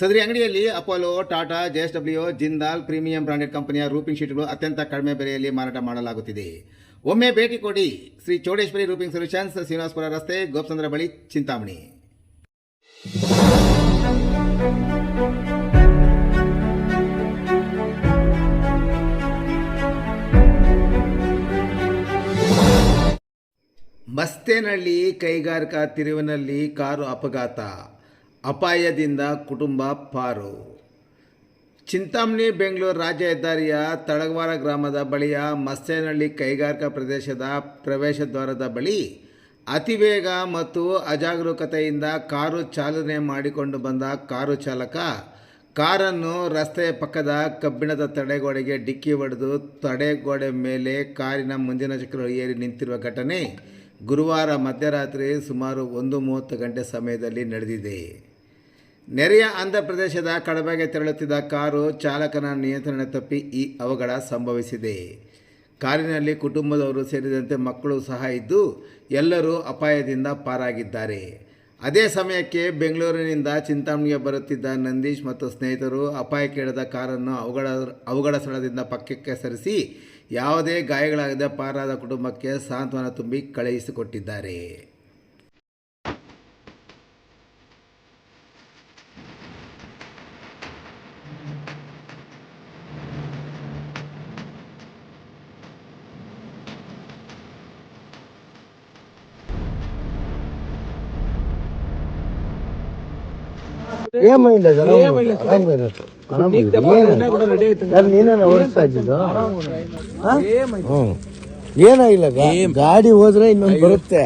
ಸದರಿ ಅಂಗಡಿಯಲ್ಲಿ Apollo, Tata JSW Jindal premium branded ಕಂಪನಿಯ ರೂಪಿಂಗ್ ಶೀಟ್ಗಳು ಅತ್ಯಂತ ಕಡಿಮೆ ಬೆಲೆಯಲ್ಲಿ ಮಾರಾಟ ಮಾಡಲಾಗುತ್ತಿದೆ. ಒಮ್ಮೆ ಭೇಟಿ ಕೊಡಿ ಶ್ರೀ ಚೌಡೇಶ್ವರಿ ರೂಪಿಂಗ್ ಸೊಲ್ಯೂಷನ್ಸ್, ಶ್ರೀನಿವಾಸಪುರ ರಸ್ತೆ ಗೋಪಚಂದ್ರ ಬಳಿ, ಚಿಂತಾಮಣಿ. ಮಸ್ತೇನಹಳ್ಳಿ ಕೈಗಾರಿಕಾ ತಿರುವಿನಲ್ಲಿ ಕಾರು ಅಪಘಾತ. ಅಪಾಯದಿಂದ ಕುಟುಂಬ ಪಾರು. ಚಿಂತಾಮಣಿ ಬೆಂಗಳೂರು ರಾಜ್ಯ ಹೆದ್ದಾರಿಯ ತಳಗವಾರ ಗ್ರಾಮದ ಬಳಿಯ ಮಸ್ತೇನಹಳ್ಳಿ ಕೈಗಾರಿಕಾ ಪ್ರದೇಶದ ಪ್ರವೇಶ ದ್ವಾರದ ಬಳಿ ಅತಿವೇಗ ಮತ್ತು ಅಜಾಗರೂಕತೆಯಿಂದ ಕಾರು ಚಾಲನೆ ಮಾಡಿಕೊಂಡು ಬಂದ ಕಾರು ಚಾಲಕ ಕಾರನ್ನು ರಸ್ತೆಯ ಪಕ್ಕದ ಕಬ್ಬಿಣದ ತಡೆಗೋಡೆಗೆ ಡಿಕ್ಕಿ ಹೊಡೆದು ತಡೆಗೋಡೆ ಮೇಲೆ ಕಾರಿನ ಮುಂದಿನ ಚಕ್ರ ಏರಿ ನಿಂತಿರುವ ಘಟನೆ ಗುರುವಾರ ಮಧ್ಯರಾತ್ರಿ ಸುಮಾರು ಒಂದು ಮೂವತ್ತು ಗಂಟೆ ಸಮಯದಲ್ಲಿ ನಡೆದಿದೆ. ನೆರೆಯ ಆಂಧ್ರಪ್ರದೇಶದ ಕಡಬಗೆ ತೆರಳುತ್ತಿದ್ದ ಕಾರು ಚಾಲಕನ ನಿಯಂತ್ರಣ ತಪ್ಪಿ ಈ ಅವಘಡ ಸಂಭವಿಸಿದೆ. ಕಾರಿನಲ್ಲಿ ಕುಟುಂಬದವರು ಸೇರಿದಂತೆ ಮಕ್ಕಳು ಸಹ ಇದ್ದು ಎಲ್ಲರೂ ಅಪಾಯದಿಂದ ಪಾರಾಗಿದ್ದಾರೆ. ಅದೇ ಸಮಯಕ್ಕೆ ಬೆಂಗಳೂರಿನಿಂದ ಚಿಂತಾಮಣಿಗೆ ಬರುತ್ತಿದ್ದ ನಂದೀಶ್ ಮತ್ತು ಸ್ನೇಹಿತರು ಅಪಾಯಕ್ಕೀಡದ ಕಾರನ್ನು ಅವುಗಳ ಅವುಗಳ ಸ್ಥಳದಿಂದ ಪಕ್ಕಕ್ಕೆ ಸರಿಸಿ ಯಾವುದೇ ಗಾಯಗಳಾಗದೆ ಪಾರಾದ ಕುಟುಂಬಕ್ಕೆ ಸಾಂತ್ವನ ತುಂಬಿ ಕಳುಹಿಸಿಕೊಟ್ಟಿದ್ದಾರೆ. ಏನಾಗಿಲ್ಲ ಗಾಡಿ ಹೋದ್ರೆ ಇನ್ನೊಂದು ಬರುತ್ತೆ.